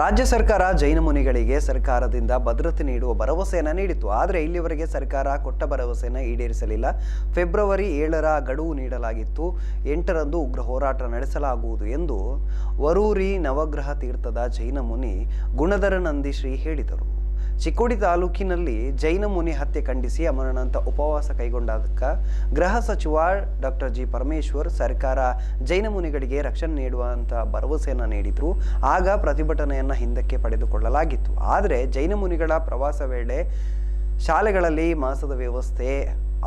ರಾಜ್ಯ ಸರ್ಕಾರ ಜೈನ ಮುನಿಗಳಿಗೆ ಸರ್ಕಾರದಿಂದ ಭದ್ರತೆ ನೀಡುವ ಭರವಸೆಯನ್ನು ನೀಡಿತು ಆದರೆ ಇಲ್ಲಿವರೆಗೆ ಸರ್ಕಾರ ಕೊಟ್ಟ ಭರವಸೆಯನ್ನು ಈಡೇರಿಸಲಿಲ್ಲ. ಫೆಬ್ರವರಿ ಏಳರ ಗಡುವು ನೀಡಲಾಗಿತ್ತು. ಎಂಟರಂದು ಉಗ್ರ ಹೋರಾಟ ನಡೆಸಲಾಗುವುದು ಎಂದು ವರೂರಿ ನವಗ್ರಹ ತೀರ್ಥದ ಜೈನ ಮುನಿ ಗುಣಧರ ನಂದಿಶ್ರೀ ಹೇಳಿದರು. ಚಿಕ್ಕೋಡಿ ತಾಲೂಕಿನಲ್ಲಿ ಜೈನ ಮುನಿ ಹತ್ಯೆ ಖಂಡಿಸಿ ಅಮರಣಾಂತ ಉಪವಾಸ ಕೈಗೊಂಡಾಗ ಗೃಹ ಸಚಿವ ಡಾಕ್ಟರ್ ಜಿ ಪರಮೇಶ್ವರ್ ಸರ್ಕಾರ ಜೈನ ಮುನಿಗಳಿಗೆ ರಕ್ಷಣೆ ನೀಡುವಂಥ ಭರವಸೆಯನ್ನು ನೀಡಿದ್ರು. ಆಗ ಪ್ರತಿಭಟನೆಯನ್ನು ಹಿಂದಕ್ಕೆ ಪಡೆದುಕೊಳ್ಳಲಾಗಿತ್ತು. ಆದರೆ ಜೈನ ಮುನಿಗಳ ಪ್ರವಾಸ ವೇಳೆ ಶಾಲೆಗಳಲ್ಲಿ ಮಾಸದ ವ್ಯವಸ್ಥೆ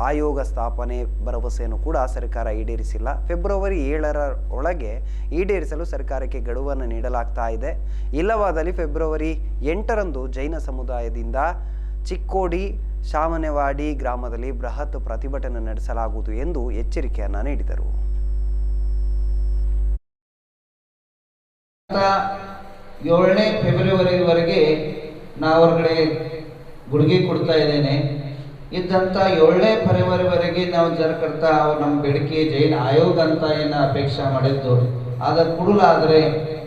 ಆಯೋಗ ಸ್ಥಾಪನೆ ಭರವಸೆಯನ್ನು ಕೂಡ ಸರ್ಕಾರ ಈಡೇರಿಸಿಲ್ಲ. ಫೆಬ್ರವರಿ ಏಳರ ಒಳಗೆ ಈಡೇರಿಸಲು ಸರ್ಕಾರಕ್ಕೆ ಗಡುವನ್ನು ನೀಡಲಾಗ್ತಾ ಇದೆ. ಇಲ್ಲವಾದಲ್ಲಿ ಫೆಬ್ರವರಿ ಎಂಟರಂದು ಜೈನ ಸಮುದಾಯದಿಂದ ಚಿಕ್ಕೋಡಿ, ಶಾಮನೆವಾಡಿ ಗ್ರಾಮದಲ್ಲಿ ಬೃಹತ್ ಪ್ರತಿಭಟನೆ ನಡೆಸಲಾಗುವುದು ಎಂದು ಎಚ್ಚರಿಕೆಯನ್ನು ನೀಡಿದರು. ಏಳನೇ ಫೆಬ್ರವರಿವರೆಗೆ ನಾ ಅವರುಗಳಿಗೆ ಗುಡುಗೆ ಕೊಡ್ತಾ ಇದ್ದೇನೆ. ಇದ್ದಂಥ ಏಳನೇ ಫೆಬ್ರವರಿವರೆಗೆ ನಾವು ಜರಕರ್ತ, ಅವ್ರು ನಮ್ಮ ಬೇಡಿಕೆ ಜೈನ್ ಆಯೋಗ ಅಂತ ಏನು ಅಪೇಕ್ಷೆ ಮಾಡಿದ್ದು. ಅದ ಕೊಡಲಾದ್ರೆ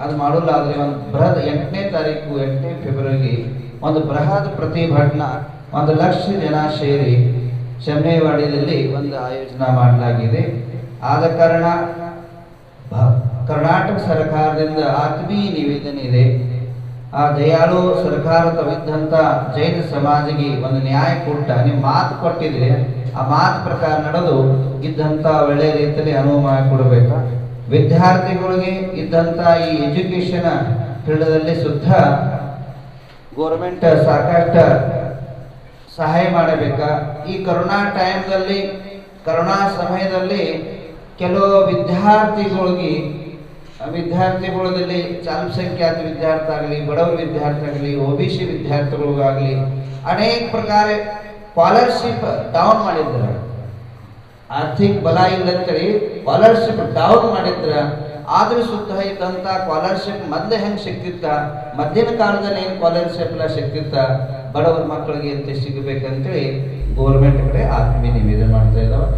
ಅದು ಮಾಡಲಾದ್ರೆ ಒಂದು ಬೃಹತ್ ಎಂಟನೇ ತಾರೀಕು, ಎಂಟನೇ ಫೆಬ್ರವರಿ, ಒಂದು ಬೃಹತ್ ಪ್ರತಿಭಟನಾ, ಒಂದು ಲಕ್ಷ ಜನ ಸೇರಿ ಶಮನೇವಾಡಿಯಲ್ಲಿ ಒಂದು ಆಯೋಜನೆ ಮಾಡಲಾಗಿದೆ. ಆದ ಕಾರಣ ಕರ್ನಾಟಕ ಸರ್ಕಾರದಿಂದ ಆತ್ಮೀಯ ನಿವೇದನೆ ಇದೆ. ಆ ದಯಾಳು ಸರ್ಕಾರ ತವಿದ್ದಂತ ಜೈನ ಸಮಾಜಿಗೆ ಒಂದು ನ್ಯಾಯ ಕೊಟ್ಟ. ನೀವು ಮಾತು ಕೊಟ್ಟಿದ್ರೆ ಆ ಮಾತು ಪ್ರಕಾರ ನಡೆದು ಇದ್ದಂತ ಒಳ್ಳೆ ರೀತಿಯಲ್ಲಿ ಅನುವು ಮಾಡಿಕೊಡ್ಬೇಕು ವಿದ್ಯಾರ್ಥಿಗಳಿಗೆ ಇದ್ದಂತ ಈ ಎಜುಕೇಶನ್ ಫೀಲ್ಡ್ದಲ್ಲಿ ಸುದ್ದ ಗೋರ್ಮೆಂಟ್ ಸಾಕಷ್ಟು ಸಹಾಯ ಮಾಡಬೇಕ? ಈ ಕರೋನಾ ಟೈಮ್ದಲ್ಲಿ ಕರೋನಾ ಸಮಯದಲ್ಲಿ ಕೆಲವು ವಿದ್ಯಾರ್ಥಿಗಳಿಗೆ ವಿದ್ಯಾರ್ಥಿಗಳಲ್ಲಿ ಅಲ್ಪಸಂಖ್ಯಾತ ವಿದ್ಯಾರ್ಥಿ ಆಗಲಿ ಬಡವರ ವಿದ್ಯಾರ್ಥಿ ಆಗಲಿ ಒ ಬಿ ಸಿ ವಿದ್ಯಾರ್ಥಿಗಳಿಗಾಗಲಿ ಅನೇಕ ಪ್ರಕಾರ ಸ್ಕಾಲರ್ಶಿಪ್ ಡೌನ್ ಮಾಡಿದ್ರು. ಆರ್ಥಿಕ ಬಲ ಇಲ್ಲ ಅಂತೇಳಿ ಸ್ಕಾಲರ್ಶಿಪ್ ಡೌನ್ ಮಾಡಿದ್ರ. ಆದ್ರೂ ಸುತ್ತ ಇದ್ದಂತ ಸ್ಕಾಲರ್ಶಿಪ್ ಮೊದಲು ಹೆಂಗೆ ಸಿಕ್ತಿತ್ತ? ಮಧ್ಯಾಹ್ನ ಕಾಲದಲ್ಲಿ ಏನು ಸ್ಕಾಲರ್ಶಿಪ್ ಎಲ್ಲ ಸಿಕ್ತಿತ್ತ? ಬಡವರ ಮಕ್ಕಳಿಗೆ ಅಂತ ಸಿಗಬೇಕಂತೇಳಿ ಗೋರ್ಮೆಂಟ್ ಕಡೆ ಆತ್ಮೀಯ ನಿವೇದನೆ ಮಾಡ್ತಾ ಇದ್ದಾವೆ